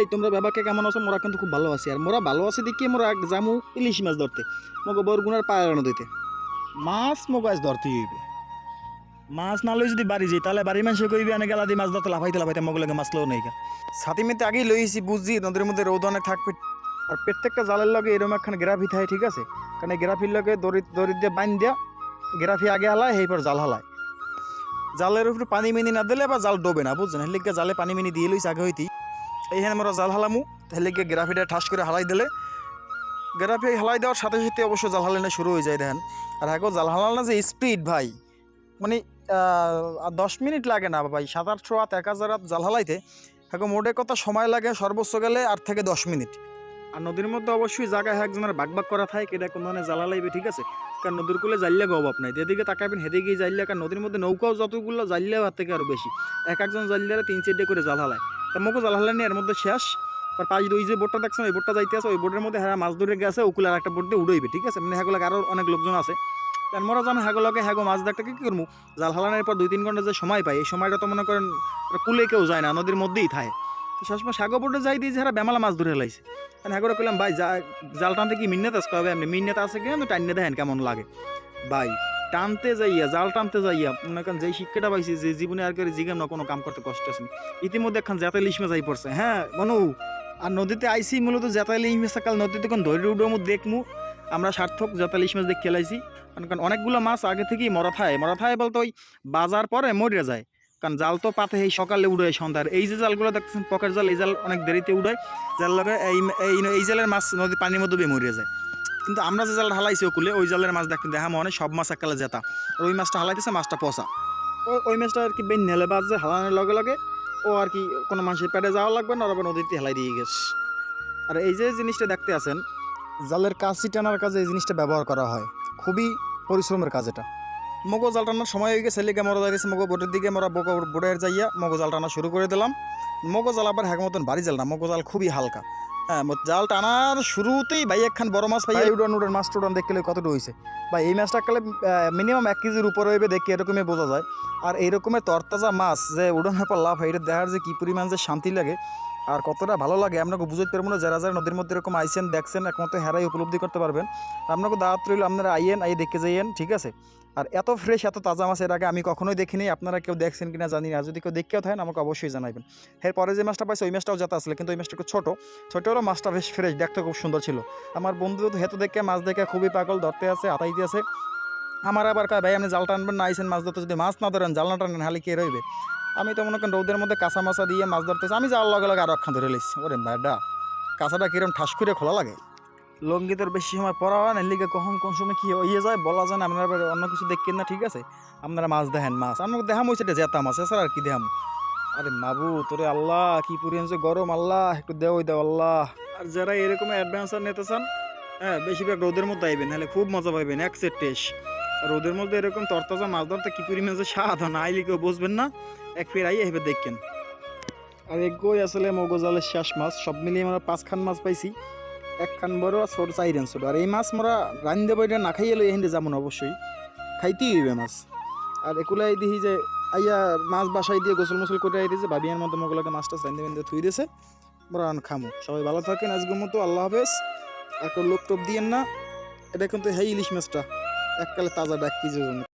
এই তোমরা বাবাকে কেমন আছো? মোরা কিন্তু খুব ভালো আছি। আর মোরা ভালো আছে দেখি মোরা এক জামু ইলিশ মাছ ধরতে। মগো বরগুনার পায়রা নদীতে মাছ মগো আজ ধরতে হইবে। মাছ না লই যদি বাড়ি যাই তাহলে বাড়ির মানুষ কইবে আনে গেলা দিয়ে মাছ ধরতে লাফাইতে লাফাইতে মগো লাগে মাছ লো নেই ছাতি মেতে আগেই লইছি বুঝছি নদীর মধ্যে রোদ অনেক থাকবে। আর প্রত্যেকটা জালের লগে এরকম একখান গ্রাফি থাকে ঠিক আছে? কারণ গ্রাফির লগে দড়ি দড়ি দিয়ে বাইন দিয়া গ্রাফি আগে হালায় সেই পর জাল হালায়। জালের উপরে পানি মিনি না দিলে বা জাল ডোবে না বুঝছেন হেলিকে জালে পানি মিনি দিয়ে লইছে আগে হইতি এইখানে আমরা জাল হালামু হেলিকে গ্রাফিটা ঠাস করে হালাই দিলে। গ্রাফি হালাই দেওয়ার সাথে সাথে অবশ্য জাল হালানো শুরু হয়ে যায়, দেখেন। আর এখন জাল হালানো যে স্পিড ভাই মানে দশ মিনিট লাগে না, ভাই, সাত আটশো হাত এক হাজার হাত জাল হালাইতে। এখন মোটে কথা সময় লাগে, সর্বোচ্চ গেলে আট থেকে দশ মিনিট। আর নদীর মধ্যে অবশ্যই জায়গায় একজনের বাগ বাগ করা থাকে, এটা কোনো ধরনের জ্বালা লাগবে ঠিক আছে? কারণ নদীর কুলে জাইলে অভাব নাই। যেদিকে তাকাবেন, সেদিকেই জাইলে কারণ নদীর মধ্যে নৌকাও যতগুলো জাইলে হাত থেকে আরও বেশি। এক একজন জাইলে তিন চারটে করে জাল হালায়। তা জাল হালানি এর মধ্যে শেষ। আর পাঁচ ওই যে বোটটা দেখছেন, ওই বোটটা যাইতে আছে, ওই বোটের মধ্যে হ্যাঁ মাছ ধরে গেছে ওকুলে আর একটা বোট দিয়ে উড়াইবে, ঠিক আছে? মানে হ্যাগুলো আরও অনেক লোকজন আছে। তার মোরা জানো হ্যাগুলোকে হ্যাগো মাছ দেখতে কী করব জাল হালানোর পর দুই তিন ঘণ্টা যে সময় পাই এই সময়টা তো মনে করেন কুলে কেউ যায় না, নদীর মধ্যেই থাকে। তো সবসময় সাগর বোটে যাই দিয়ে যারা বেমালা মাছ ধরে লাইছে। আমি হ্যাঁ কইলাম, ভাই জাল টানতে কি মিন্নাত আছে কবে আপনি মিন্নাত আছে কি আমি টাইনে দেখেন কেমন লাগে। ভাই টানতে যাইয়া, জাল টানতে যাইয়া, মনে করেন যেই শিক্ষাটা পাইছি, যে জীবনে আর করে জিগাম না কোনো কাম করতে কষ্ট আছে ইতিমধ্যে এখন যাতে লিসমে যাই পড়ছে। হ্যাঁ মনু আর নদীতে আইসি মূলত যাতা লিসমে কাল নদীতে কোন ধৈর্য উডমু দেখমু। আমরা সার্থক যাতা লিসমে দেখ খেলাইছি। কারণ অনেকগুলো মাছ আগে থেকেই মরা থায়। মরা থায় বলতে ওই বাজার পরে মরে যায়। কারণ জাল তো পাতে এই সকালে উড়ায় সন্ধ্যার। এই যে জালগুলো দেখতেছেন, পকেট জাল, এই জাল অনেক দেরিতে উড়ায়। জাল লগে এই এই জালের মাছ নদী পানির মধ্যে বে মরে যায়। কিন্তু আমরা যে জাল ঢালাইছি ওকুলে, ওই জালের মাছ দেখতে দেখা মনে সব মাছ একালে জেতা। আর ওই মাছটা হালাইতেছে, মাছটা পচা। ওই মাছটা আর কি বেন নেলে বাজ যে হালানোর লগে লগে। ও আর কি কোনো মানুষের পেটে যাওয়া লাগবে না আর আবার নদীতে হেলাই দিয়ে গেছে। আর এই যে জিনিসটা দেখতে আছেন, জালের কাশি টানার কাজে এই জিনিসটা ব্যবহার করা হয়। খুবই পরিশ্রমের কাজ এটা। মগো জাল টানার সময় হয়ে গেছে লেগে মরা যাইতেছে মগো বোটের দিকে, মরা বকো বোটের যাইয়া মগো জাল টানা শুরু করে দিলাম। মগো জাল আবার হ্যাঁ মতন ভারী জাল না, মগো জাল খুবই হালকা। হ্যাঁ জাল টানার শুরুতেই ভাই একখান বড় মাছ পাই উড়ান উড়ান মাছ টুড়ান দেখলে কতটা হয়েছে ভাই, এই মাছটা কালে মিনিমাম এক কেজির উপরে হইবে দেখে এরকমই বোঝা যায়। আর এইরকমের তরতাজা মাছ যে উড়ানের পর লাভ হয়, এটা দেখার যে কী পরিমাণ যে শান্তি লাগে আর কতটা ভালো লাগে, আপনাকে বুঝতে পারব না। যারা যারা নদীর মধ্যে এরকম আইসেন দেখছেন, একমাত্র হেরাই উপলব্ধি করতে পারবেন। আপনাকে দাওয়াত রইল, আপনারা আইয়েন আই দেখে যাইয়েন, ঠিক আছে? আর এত ফ্রেশ এত তাজা মাছ এর আগে আমি কখনোই দেখিনি। আপনারা কেউ দেখছেন কিনা জানি না। যদি কেউ দেখেও থাকেন, আমাকে অবশ্যই জানাবেন এরপরে যে মাছটা পাইছে, ওই মাছটাও যাতে আসলে কিন্তু ওই মাছটা একটু ছোটো। ছোটো মাছটা বেশ ফ্রেশ দেখতে খুব সুন্দর ছিল। আমার বন্ধু তো হেতু দেখে, মাছ দেখে খুবই পাগল, ধরতে আছে আতাইতে আছে। আমার আবার কয়, ভাই, আপনি জাল টানবেন না, আইসেন মাছ ধরতে। যদি মাছ না ধরেন, জাল না টানেন হালি কে রইবে? আমি তো মনে করেন, রোদের মধ্যে কাঁচা মাছা দিয়ে মাছ ধরতেছি। আমি জাল লগে লগে আরও একখান ধরে লিখছি ওরে ব্যাডা কাঁচাটা কিরম ঠাস করে খোলা লাগে। লঙ্গিতের বেশি সময় পড়া হয় না লিগে কখন কোন সময় কি হয়ে যায় বলা যায় না, আপনারা অন্য কিছু দেখেন না, ঠিক আছে? আপনারা মাছ দেখেন, মাছ। আপনাকে দেখাম হয়েছে এটা জেতা মাছ, এছাড়া আর কি দেখাম? আরে মাবু, তোরে আল্লাহ, কি পরিমাণ যে গরম, আল্লাহ, একটু দেও দেও, আল্লাহ। আর যারা এরকম অ্যাডভেঞ্চার নিতে চান হ্যাঁ বেশিরভাগ রোদের মধ্যে আইবেন, নাহলে খুব মজা পাইবেন, এক সেট টেস্ট। রোদের মধ্যে এরকম তরতাজা মাছ ধরতে কি পরিমাণ যে স্বাদ হয় না, আইলে কেউ বুঝবেন না, এক ফের আইয়ে হেবে দেখেন। আর এগোই আসলে মগজালের শেষ মাছ, সব মিলিয়ে আমরা পাঁচখান মাছ পাইছি। একখান বড় আর ছোট চাইরেন ছোট। আর এই মাছ মোরা রান্ধে বইটা না খাইয়ে লই এখানে যাব অবশ্যই। খাইতেই হইবে মাছ। আর একুলাই দিহি যে আইয়া মাছ বাসায় দিয়ে গোসল মোসল করে আই দিয়েছে ভাবিয়ার মতো মগলাকে মাছটা রান্ধে বেঁধে থুই দিয়েছে মোরা আন খামো। সবাই ভালো থাকেন, আজকের মতো আল্লাহ হাফেজ। আর লোক টোপ দিয়েন না, এটা কিন্তু হেই ইলিশ মাছটা, এককালে তাজা ডাক কি জন্য।